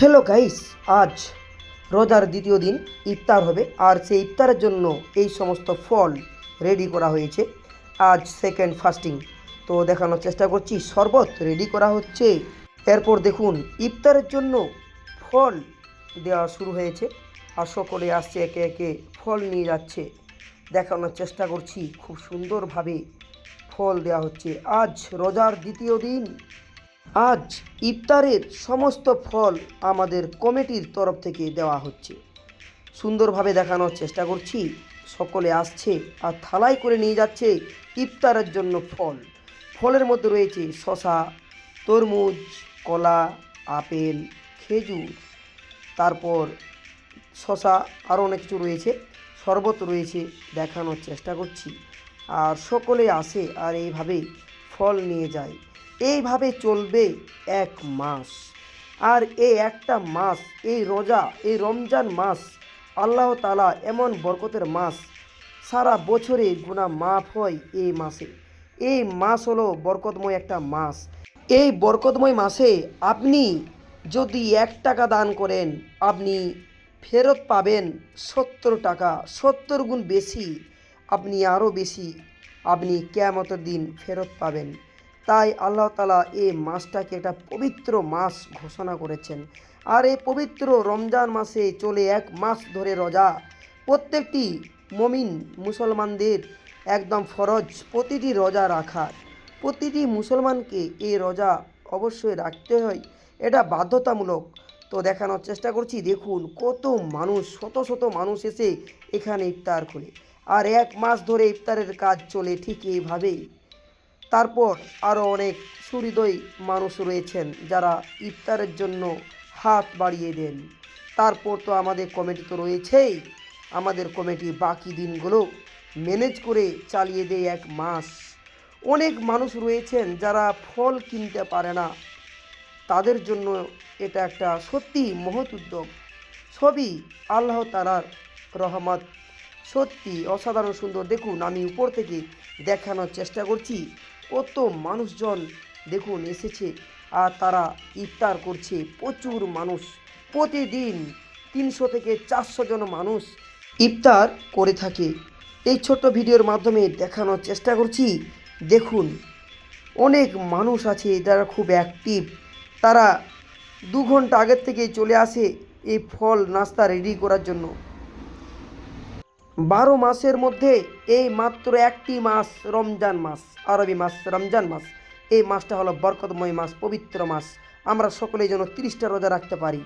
Hello guys আজ রোজার দ্বিতীয় দিন, ইফতার হবে। আর সেই ইফতারের জন্য এই সমস্ত ফল রেডি করা হয়েছে। আজ সেকেন্ড ফাস্টিং তো দেখানোর চেষ্টা করছি, শরবত রেডি করা হচ্ছে। এরপর দেখুন, ইফতারের জন্য ফল দেওয়া শুরু হয়েছে। আর সকলে আসছে, একে একে ফল নিয়ে যাচ্ছে। দেখানোর চেষ্টা করছি, খুব সুন্দরভাবে ফল দেওয়া হচ্ছে। আজ রোজার দ্বিতীয় দিন। আজ ইফতারের সমস্ত ফল আমাদের কমিটির তরফ থেকে দেওয়া হচ্ছে। সুন্দরভাবে দেখানোর চেষ্টা করছি। সকলে আসছে আর থালাই করে নিয়ে যাচ্ছে ইফতারের জন্য ফল। ফলের মধ্যে রয়েছে শশা তরমুজ, কলা, আপেল, খেজুর। তারপর শশা আরও অনেক কিছু রয়েছে। শরবত রয়েছে, দেখানোর চেষ্টা করছি। আর সকলে আসে আর এইভাবে ফল নিয়ে যায়। এইভাবে চলবে এক মাস। আর এই একটা মাস, এই রোজা, এই রমজান মাস, আল্লাহ তালা এমন বরকতের মাস, সারা বছরে গুণা মাফ হয় এই মাসে। এই মাস হলো বরকতময় একটা মাস। এই বরকতময় মাসে আপনি যদি এক টাকা দান করেন, আপনি ফেরত পাবেন সত্তর টাকা, সত্তর গুণ বেশি, আপনি আরও বেশি, আপনি কেয়ামতের দিন ফেরত পাবেন। তাই আল্লাহ তালা এই মাসটাকে একটা পবিত্র মাস ঘোষণা করেছেন। আর এই পবিত্র রমজান মাসে চলে এক মাস ধরে রোজা। প্রত্যেকটি মমিন মুসলমানদের একদম ফরজ প্রতিটি রোজা রাখার প্রতিটি মুসলমানকে এই রোজা অবশ্যই রাখতে হয়। এটা বাধ্যতামূলক। তো দেখানোর চেষ্টা করছি, দেখুন কত মানুষ, শত শত মানুষ এসে এখানে ইফতার খোলে আর এক মাস ধরে ইফতারের কাজ চলে ঠিক এইভাবেই। তারপর আরও অনেক সুহৃদয় মানুষ রয়েছেন যারা ইফতারের জন্য হাত বাড়িয়ে দেন। তারপর তো আমাদের কমিটি তো রয়েছেই। আমাদের কমিটি বাকি দিনগুলো ম্যানেজ করে চালিয়ে দেয় এক মাস। অনেক মানুষ রয়েছেন যারা ফল কিনতে পারে না। তাদের জন্য এটা একটা সত্যি মহৎ উদ্যোগ। সবই আল্লাহ তালার রহমত। সত্যি অসাধারণ সুন্দর। দেখুন, আমি উপর থেকে দেখানোর চেষ্টা করছি। কত মানুষজন দেখুন এসেছে আর তারা ইফতার করছে। প্রচুর মানুষ। প্রতিদিন তিনশো থেকে চারশো জন মানুষ ইফতার করে থাকে। এই ছোট্ট ভিডিওর মাধ্যমে দেখানোর চেষ্টা করছি। দেখুন, অনেক মানুষ আছে যারা খুব অ্যাক্টিভ তারা দু ঘণ্টা আগের থেকে চলে আসে এই ফল নাস্তা রেডি করার জন্য। বারো মাসের মধ্যে এই মাত্র একটি মাস রমজান মাস, আরবি মাস, রমজান মাস। এই মাসটা হলো বরকতময় মাস, পবিত্র মাস। আমরা সকলেই যেন তিরিশটা রোজা রাখতে পারি।